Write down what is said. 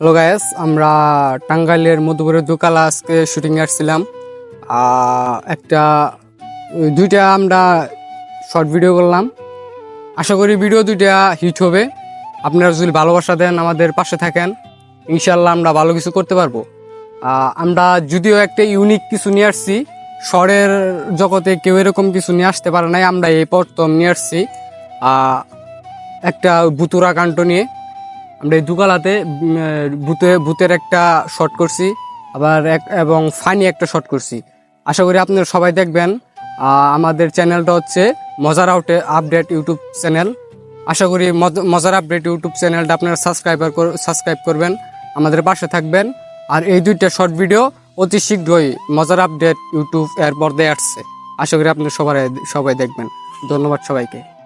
Hello guys আমরা টাঙ্গাইলের মধুপুরের দোকালা আজকে শুটিং আসছিলাম। একটা, দুইটা আমরা শর্ট ভিডিও করলাম। আশা করি ভিডিও দুইটা হিট হবে। আপনারা যদি ভালোবাসা দেন, আমাদের পাশে থাকেন ইনশাল্লাহ আমরা ভালো কিছু করতে পারব। আমরা যদিও একটা ইউনিক কিছু নিয়ে আসছি, শহরের জগতে কেউ এরকম কিছু নিয়ে আসতে পারে নাই, আমরা এই প্রথম নিয়ে আসছি। একটা বুতুরা কাণ্ড নিয়ে। আমরা এই দুকালাতে ভূতে, ভূতের একটা শট করছি, আবার এক, এবং ফানি একটা শট করছি। আশা করি আপনারা সবাই দেখবেন। আমাদের চ্যানেলটা হচ্ছে মজার আউটে আপডেট ইউটিউব চ্যানেল আশা করি মজ- মজার আপডেট ইউটিউব চ্যানেলটা আপনারা সাবস্ক্রাইবার সাবস্ক্রাইব করবেন, আমাদের পাশে থাকবেন। আর এই দুইটা শর্ট ভিডিও অতি শীঘ্রই মজার আপডেট ইউটিউব এর পর্দায় আসছে। আশা করি আপনারা সবাই সবাই দেখবেন। ধন্যবাদ সবাইকে।